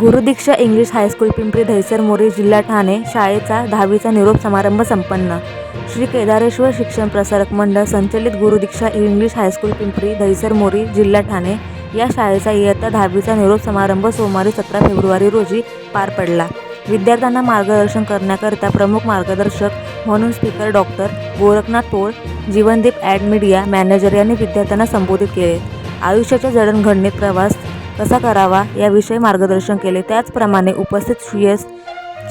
Gurudiksha English high school Pimpri Dahisar Mori जिल्हा ठाणे शाळेचा दहावीचा निरोप समारंभ संपन्न. श्री केदारेश्वर शिक्षण प्रसारक मंडळ संचलित Gurudiksha English high school Pimpri Dahisar Mori जिल्हा ठाणे या शाळेचा इयत्ता दहावीचा निरोप समारंभ सोमवारी सतरा फेब्रुवारी रोजी पार पडला. विद्यार्थ्यांना मार्गदर्शन करण्याकरिता प्रमुख मार्गदर्शक म्हणून speaker doctor Gorakhnath Pol Jeevandeep ad media manager यांनी विद्यार्थ्यांना संबोधित केले. आयुष्याच्या जडणघडणीत प्रवास कसा करावा याविषयी मार्गदर्शन केले. त्याचप्रमाणे उपस्थित श्रीयस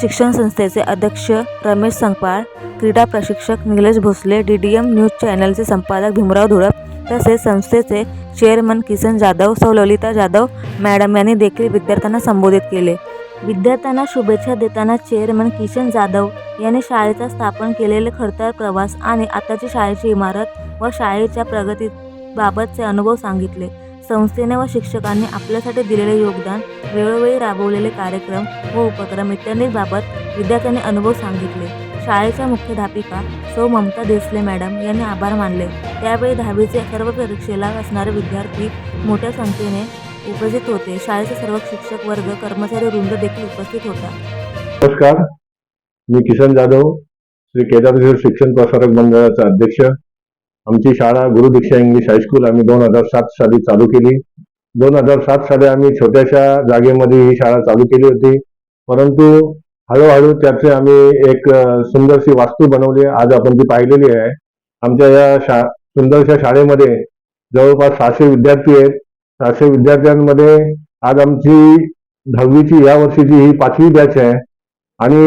शिक्षण संस्थेचे अध्यक्ष रमेश संकपाळ क्रीडा प्रशिक्षक Nilesh Bhosale D D M news चॅनलचे संपादक भीमराव धुळप तसेच संस्थेचे चेअरमन किसन जाधव सौ ललिता जाधव मॅडम यांनी देखील विद्यार्थ्यांना संबोधित केले. विद्यार्थ्यांना शुभेच्छा देताना चेअरमन किशन जाधव यांनी शाळेचा स्थापन केलेले खडतर प्रवास आणि आताची शाळेची इमारत व शाळेच्या प्रगतीबाबतचे अनुभव सांगितले. संस्थेने व शिक्षकांनी आपल्यासाठी दिलेले योगदान वेळोवेळी राबवलेले कार्यक्रम व उपक्रम इत्यादींबाबत विद्यार्थ्यांनी अनुभव सांगितले. शाळेच्या मुख्याध्यापिका सौ ममता देसले मॅडम यांनी आभार मानले. त्यावेळी दहावीचे सर्व परीक्षेला असणारे विद्यार्थी मोठ्या संख्येने उपस्थित होते. शाळेचे सर्व शिक्षक वर्ग कर्मचारी वृंद देखील उपस्थित होता. नमस्कार. मी किशन जाधव श्री केदारेश्वर शिक्षण प्रसारक मंडळाचा अध्यक्ष. आमची शाळा गुरुदीक्षा इंग्लिश हायस्कूल आम्ही दोन हजार सात साली चालू केली. दोन हजार सात साली आम्ही छोट्याशा जागेमध्ये ही शाळा चालू केली होती. परंतु हळूहळू त्याचे आम्ही एक सुंदरशी वास्तू बनवली. आज आपण ती पाहिलेली आहे. आमच्या या शा सुंदरशा शाळेमध्ये जवळपास सहाशे विद्यार्थी आहेत. सहाशे विद्यार्थ्यांमध्ये आज आमची दहावीची या वर्षीची ही पाचवी बॅच आहे. आणि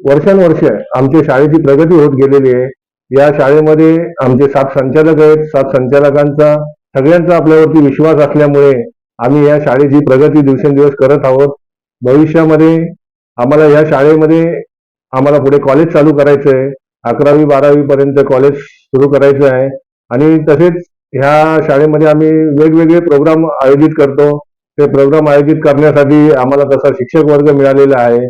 वर्षानुवर्ष आमच्या शाळेची प्रगती होत गेलेली आहे. या शाळेमध्ये आमचे सात संचालक आहेत. सात संचालकांचा सगळ्यांचा आपल्यावरती विश्वास असल्यामुळे आम्ही या शाळेची प्रगती दिवसेंदिवस करत आहोत. भविष्यामध्ये आम्हाला या शाळेमध्ये आम्हाला पुढे कॉलेज चालू करायचं आहे अकरावी बारावी पर्यंत कॉलेज सुरू करायचं आहे. आणि तसेच ह्या शाळेमध्ये आम्ही वेगवेगळे प्रोग्राम आयोजित करतो. ते प्रोग्राम आयोजित करण्यासाठी आम्हाला तसा शिक्षक वर्ग मिळालेला आहे.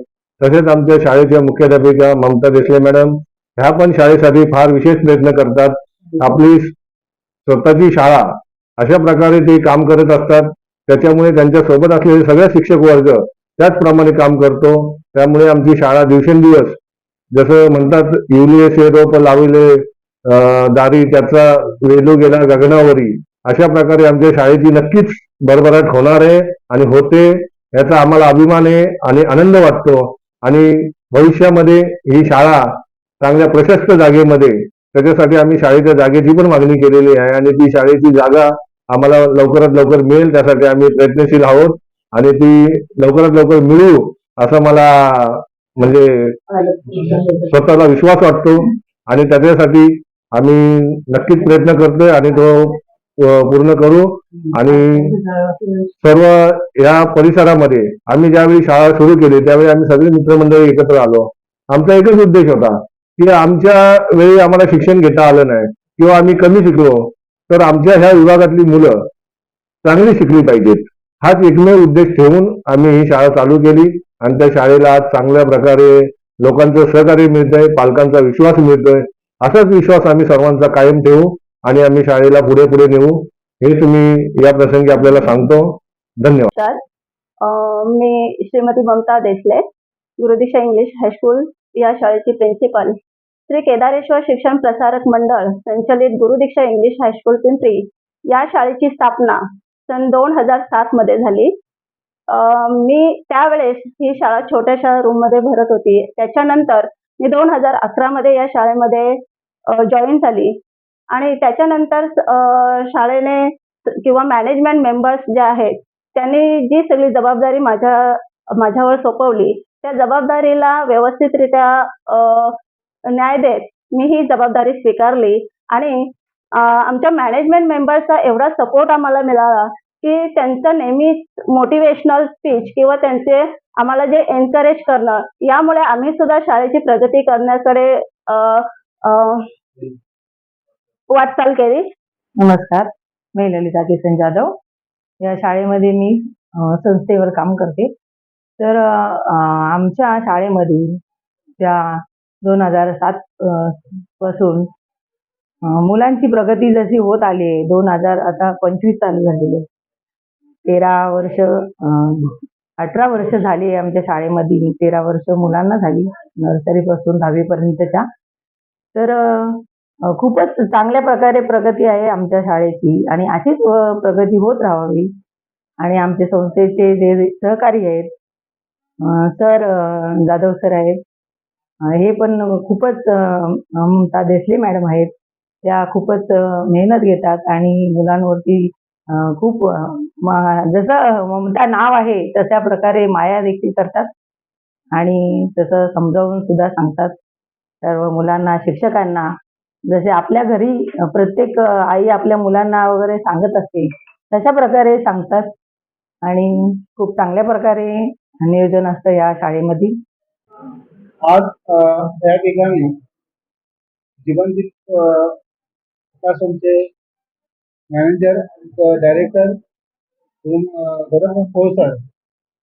तसेच आमच्या शाळेच्या मुख्याध्यापिका ममता देसले मॅडम ह्या पण शाळेसाठी फार विशेष प्रयत्न करतात. आपली स्वतःची शाळा अशा प्रकारे ते काम करत असतात. त्याच्यामुळे त्यांच्यासोबत असलेले सगळे शिक्षक वर्ग त्याचप्रमाणे काम करतो. त्यामुळे आमची शाळा दिवसेंदिवस जसं म्हणतात युलियस रोप लावले दारी त्याचा वेलू गेला गगनावरी. अशा प्रकारे आमच्या शाळेची नक्कीच भरभराट होणार आहे आणि होते याचा आम्हाला अभिमान आहे आणि आनंद वाटतो. आणि भविष्यामध्ये ही शाळा चांगल्या प्रशस्त जागेमध्ये. त्याच्यासाठी आम्ही शाळेच्या जागेची पण मागणी केलेली आहे आणि ती शाळेची जागा आम्हाला लवकरात लवकर मिळेल. त्यासाठी आम्ही प्रयत्नशील आहोत आणि ती लवकरात लवकर मिळू असं मला म्हणजे स्वतःला विश्वास वाटतो. आणि त्याच्यासाठी आम्ही नक्कीच प्रयत्न करतोय आणि तो पूर्ण करू. आणि सर्व या परिसरामध्ये आम्ही ज्यावेळी शाळा सुरू केली त्यावेळी आम्ही सगळे मित्रमंडळी एकत्र आलो. आमचा एकच उद्देश होता. की आमच्या वेळी आम्हाला शिक्षण घेता आलं नाही किंवा आम्ही कमी शिकलो तर आमच्या ह्या विभागातली मुलं चांगली शिकली पाहिजेत. हाच एकमेव उद्देश ठेवून आम्ही ही शाळा चालू केली. आणि त्या शाळेला आज चांगल्या प्रकारे लोकांचं सहकार्य मिळतंय पालकांचा विश्वास मिळतोय. असाच विश्वास आम्ही सर्वांचा कायम ठेवू आणि आम्ही शाळेला पुढे पुढे नेऊ हे तुम्ही या प्रसंगी आपल्याला सांगतो. धन्यवाद. नमस्कार मी Shrimati Mamata Desale Gurudisha English high school या शाळेची प्रिन्सिपल. श्री केदारेश्वर शिक्षण प्रसारक मंडळ संचलित गुरुदीक्षा इंग्लिश हायस्कूल पिंपरी या शाळेची स्थापना सन दोन हजार सात मध्ये झाली. मी त्यावेळेस ही शाळा छोट्याशा रूममध्ये भरत होती. त्याच्यानंतर मी दोन हजार अकरा मध्ये या शाळेमध्ये जॉईन झाली. आणि त्याच्यानंतर शाळेने किंवा मॅनेजमेंट मेंबर्स जे आहेत त्यांनी जी सगळी जबाबदारी माझ्या माझ्यावर सोपवली त्या जबाबदारीला व्यवस्थितरित्या न्याय देत. मी ही जबाबदारी स्वीकारली आणि आमच्या मॅनेजमेंट मेंबर्सचा एवढा सपोर्ट आम्हाला मिळाला की त्यांचं नेहमीच मोटिवेशनल स्पीच किंवा त्यांचे आम्हाला जे एनकरेज करणं यामुळे आम्ही सुद्धा शाळेची प्रगती करण्याकडे वाटचाल केली. नमस्कार. मी ललिता किसन जाधव. या शाळेमध्ये मी संस्थेवर काम करते. तर आमच्या शाळेमध्ये त्या दोन हजार सात पासून. मुलांची प्रगती जशी होत आली आहे दोन हजार आता पंचवीस चालू झालेले तेरा वर्ष अठरा वर्ष झाली आमच्या शाळेमध्ये तेरा वर्ष मुलांना झाली नर्सरीपासून दहावीपर्यंतच्या. तर खूपच चांगल्या प्रकारे प्रगती आहे आमच्या शाळेची आणि अशीच प्रगती होत राहावी. आणि आमच्या संस्थेचे जे सहकारी आहेत सर जाधव सर आहेत हे पण खूपच ममता देसले मॅडम आहेत. त्या खूपच मेहनत घेतात आणि मुलांवरती खूप जसं ममता नाव आहे तशा प्रकारे माया देखील करतात. आणि तसं समजावून सुद्धा सांगतात सर्व मुलांना शिक्षकांना. जसे आपल्या घरी प्रत्येक आई आपल्या मुलांना वगैरे सांगत असते तशा प्रकारे सांगतात. आणि खूप चांगल्या प्रकारे नियोजन असतं या शाळेमध्ये. आज त्या ठिकाणी जीवनदीप प्रकाशनचे मॅनेजर डायरेक्टर गौरव कोळसर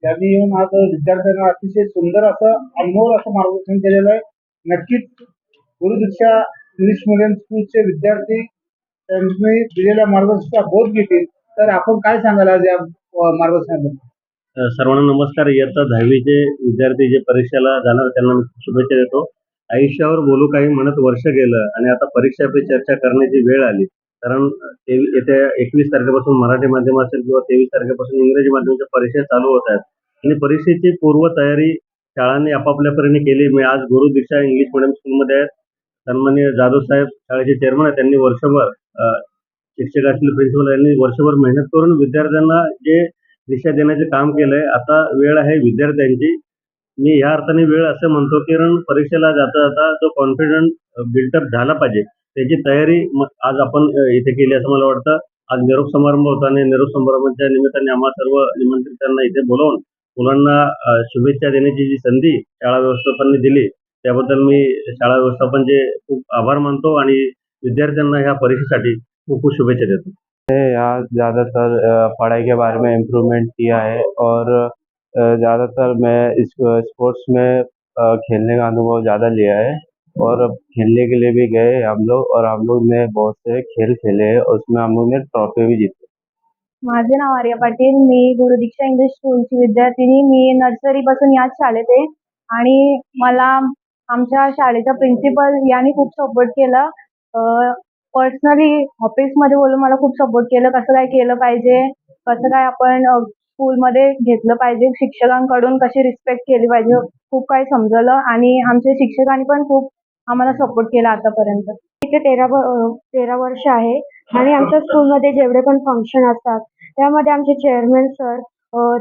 त्यांनी येऊन आज विद्यार्थ्यांना अतिशय सुंदर असं अनमोल असं मार्गदर्शन केलेलं आहे. नक्कीच गुरुदीक्षा इंग्लिश मिडियम स्कूलचे विद्यार्थी त्यांनी दिलेल्या मार्गदर्शनाचा बोध घेतील. तर आपण काय सांगाल आज या मार्गदर्शनाबद्दल? सर्वांना नमस्कार. इयत्ता दहावीचे विद्यार्थी जे परीक्षेला जाणार त्यांना मी शुभेच्छा देतो. आयुष्यावर बोलू काही म्हणत वर्ष गेलं आणि आता परीक्षा पे चर्चा करण्याची वेळ आली. कारण येत्या एकवीस तारखेपासून मराठी माध्यम असेल किंवा तेवीस तारखेपासून इंग्रजी माध्यमाच्या परीक्षा चालू होत आहेत. आणि परीक्षेची पूर्व तयारी शाळांनी आपापल्या परीने केली. मी आज गुरु दीक्षा इंग्लिश मिडियम स्कूलमध्ये आहे सन्मान्य जाधव साहेब शाळेचे चेअरमन आहेत. त्यांनी वर्षभर शिक्षक असतील प्रिन्सिपल यांनी वर्षभर मेहनत करून विद्यार्थ्यांना जे दिशा देण्याचे काम केलंय. आता वेळ आहे विद्यार्थ्यांची. मी ह्या अर्थाने वेळ असं म्हणतो की कारण परीक्षेला जाता जाता जो कॉन्फिडंट बिल्टअप झाला पाहिजे त्याची तयारी आज आपण इथे केली असं मला वाटतं. आज निरोप समारंभ होता आणि निरोप समारंभाच्या निमित्ताने आम्हा सर्व निमंत्रितांना इथे बोलावून मुलांना शुभेच्छा देण्याची जी संधी शाळा व्यवस्थापनाने दिली त्याबद्दल मी शाळा व्यवस्थापनचे खूप आभार मानतो आणि विद्यार्थ्यांना ह्या परीक्षेसाठी खूप खूप शुभेच्छा देतो. यहाँ ज़्यादातर पढ़ाई के बारे में इम्प्रूवमेंट किया है और ज़्यादातर मैं इस स्पोर्ट्स में खेलने का अनुभव ज़्यादा लिया है और अब खेलने के लिए भी गए हम लोग और हम लोग ने बहुत से खेल खेले हैं उसमें हम लोग ने ट्रॉफी भी जीती माझे नाव आर्या पाटील मी गुरुदीक्षा इंग्लिश स्कूलची विद्यार्थिनी मी नर्सरी पासून याच शाळेत आहे आणि मला आमच्या शाळेचा प्रिन्सिपल यांनी खूप सपोर्ट केला. पर्सनली ऑफिसमध्ये बोलून मला खूप सपोर्ट केलं. कसं काय केलं पाहिजे? कसं काय आपण स्कूलमध्ये घेतलं पाहिजे? शिक्षकांकडून कशी रिस्पेक्ट केली पाहिजे? खूप काही समजलं. आणि आमच्या शिक्षकांनी पण खूप आम्हाला सपोर्ट केला आतापर्यंत. इथे तेरा तेरा वर्ष आहे. आणि आमच्या स्कूलमध्ये जेवढे पण फंक्शन असतात त्यामध्ये आमचे चेअरमॅन सर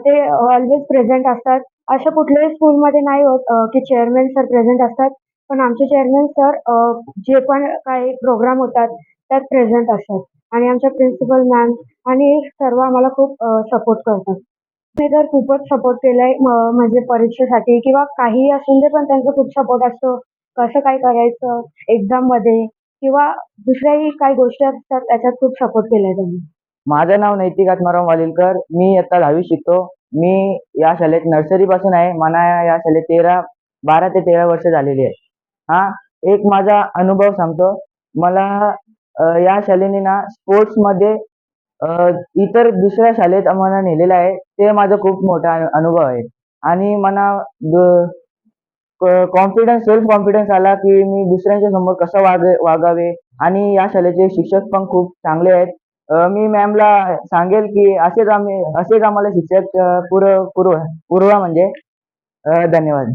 ते ऑलवेज प्रेझेंट असतात. अशा कुठल्याही स्कूलमध्ये नाही होत की चेअरमॅन सर प्रेझेंट असतात. पण आमचे चेअरमॅन सर जे पण काही प्रोग्राम होतात त्यात प्रेझेंट असतात. आणि आमच्या प्रिन्सिपल मॅम आणि सर्व आम्हाला खूप सपोर्ट करतात. मी तर खूपच सपोर्ट केलाय म्हणजे परीक्षेसाठी किंवा काहीही असून दे पण त्यांचा खूप सपोर्ट असतो. कसं काय करायचं एक्झाममध्ये किंवा दुसऱ्याही काही गोष्टी असतात त्याच्यात खूप सपोर्ट केलाय त्यांनी. माझं नाव नैतिक आत्माराम वालिलकर मी आता दहावी शिकतो. मी या शाळेत नर्सरीपासून आहे. मला या शाळेत तेरा बारा ते तेरा वर्ष झालेली आहे. हा एक माझा अनुभव सांगतो. मला या शालेने ना स्पोर्ट्समध्ये मध्ये इतर दुसऱ्या शाळेत आम्हाला नेलेलं आहे. ते माझा खूप मोठा अनुभव आहे. आणि मला कॉन्फिडन्स सेल्फ कॉन्फिडन्स आला की मी दुसऱ्यांच्या समोर कसं वाग वागावे? आणि या शाळेचे शिक्षक पण खूप चांगले आहेत. मी मॅमला सांगेल की असेच आम्ही असेच आम्हाला शिक्षक पुर पुरवा पुरवा म्हणजे धन्यवाद.